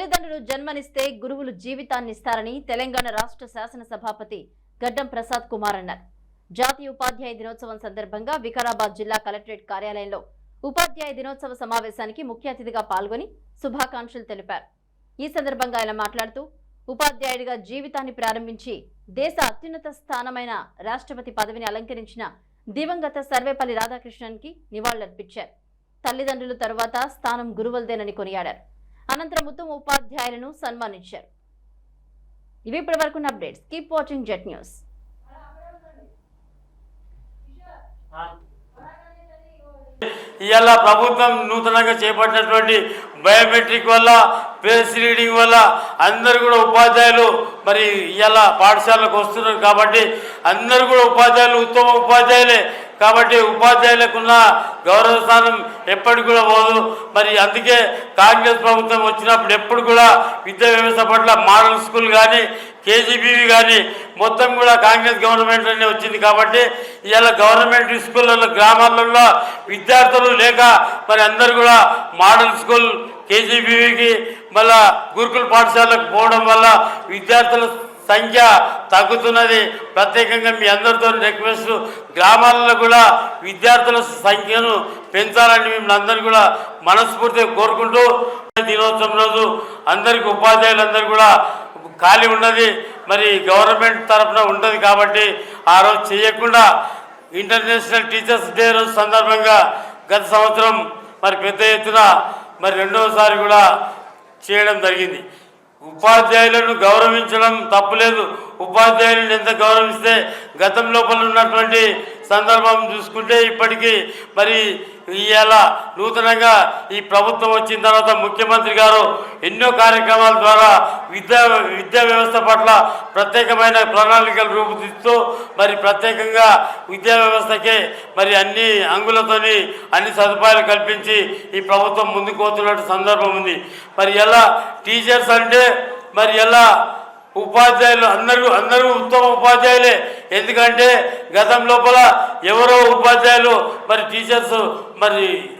తల్లిదండ్రులు జన్మనిస్తే గురువులు జీవితాన్ని ఇస్తారని తెలంగాణ రాష్ట్ర శాసనసభాపతి గడ్డం ప్రసాద్ కుమార్ అన్నారు. జాతీయ ఉపాధ్యాయ దినోత్సవం సందర్భంగా వికారాబాద్ జిల్లా కలెక్టరేట్ కార్యాలయంలో ఉపాధ్యాయ దినోత్సవ సమావేశానికి ముఖ్య అతిథిగా పాల్గొని శుభాకాంక్షలు తెలిపారు. ఈ సందర్భంగా ఆయన మాట్లాడుతూ ఉపాధ్యాయుడిగా జీవితాన్ని ప్రారంభించి దేశ అత్యున్నత స్థానమైన రాష్ట్రపతి పదవిని అలంకరించిన దివంగత సర్వేపల్లి రాధాకృష్ణన్కి నివాళులర్పించారు. తల్లిదండ్రులు తరువాత స్థానం గురువులదేనని కొనియాడారు. అనంతరం ఉత్తమ ఉపాధ్యాయులను సన్మానించారు. ఇవి ఇప్పటి వరకు updates. Keep watching jet news ఇవాళ ప్రభుత్వం నూతనంగా చేపట్టినటువంటి బయోమెట్రిక్ వల్ల ఫేస్ రీడింగ్ వల్ల అందరు కూడా ఉపాధ్యాయులు మరి ఇవాళ పాఠశాలకు వస్తున్నారు కాబట్టి అందరు కూడా ఉపాధ్యాయులు ఉత్తమ ఉపాధ్యాయులే కాబట్టి ఉపాధ్యాయులకున్న గౌరవ స్థానం ఎప్పటికి కూడా పోదు. మరి అందుకే కాంగ్రెస్ ప్రభుత్వం వచ్చినప్పుడు ఎప్పుడు కూడా విద్యా వ్యవస్థ పట్ల మోడల్ స్కూల్ కానీ కేజీబీవి కానీ మొత్తం కూడా కాంగ్రెస్ గవర్నమెంట్ అనే వచ్చింది కాబట్టి ఇవాళ గవర్నమెంట్ స్కూళ్ళలో గ్రామాలలో విద్యార్థులు లేక మరి అందరు కూడా మోడల్ స్కూల్ కేజీబీవికి మళ్ళా గురుకుల పాఠశాలకు పోవడం వల్ల విద్యార్థుల సంఖ్య తగ్గుతున్నది. ప్రత్యేకంగా మీ అందరితో రిక్వెస్ట్ గ్రామాలలో కూడా విద్యార్థుల సంఖ్యను పెంచాలని మిమ్మల్ని అందరూ కూడా మనస్ఫూర్తిగా కోరుకుంటూ దినోత్సవం రోజు అందరికి ఉపాధ్యాయులందరూ కూడా ఖాళీ ఉన్నది. మరి గవర్నమెంట్ తరఫున ఉంటుంది కాబట్టి ఆ రోజు చేయకుండా ఇంటర్నేషనల్ టీచర్స్ డే రోజు సందర్భంగా గత సంవత్సరం మరి పెద్ద ఎత్తున మరి రెండవసారి కూడా చేయడం జరిగింది. ఉపాధ్యాయులను గౌరవించడం తప్పులేదు. ఉపాధ్యాయులను ఎంత గౌరవిస్తే గతం లోపల ఉన్నటువంటి సందర్భం చూసుకుంటే ఇప్పటికీ మరి ఇవాళ నూతనంగా ఈ ప్రభుత్వం వచ్చిన తర్వాత ముఖ్యమంత్రి గారు ఎన్నో కార్యక్రమాల ద్వారా విద్యా విద్యా వ్యవస్థ పట్ల ప్రత్యేకమైన ప్రణాళికలు రూపుదిస్తూ మరి ప్రత్యేకంగా విద్యా వ్యవస్థకే మరి అన్ని అంగులతోని అన్ని సదుపాయాలు కల్పించి ఈ ప్రభుత్వం ముందుకు పోతున్నట్టు సందర్భం ఉంది. మరి ఎలా టీచర్స్ అంటే మరి ఎలా ఉపాధ్యాయులు అందరూ అందరూ ఉత్తమ ఉపాధ్యాయులే. ఎందుకంటే గతం లోపల ఎవరో ఉపాధ్యాయులు మరి టీచర్స్ మరి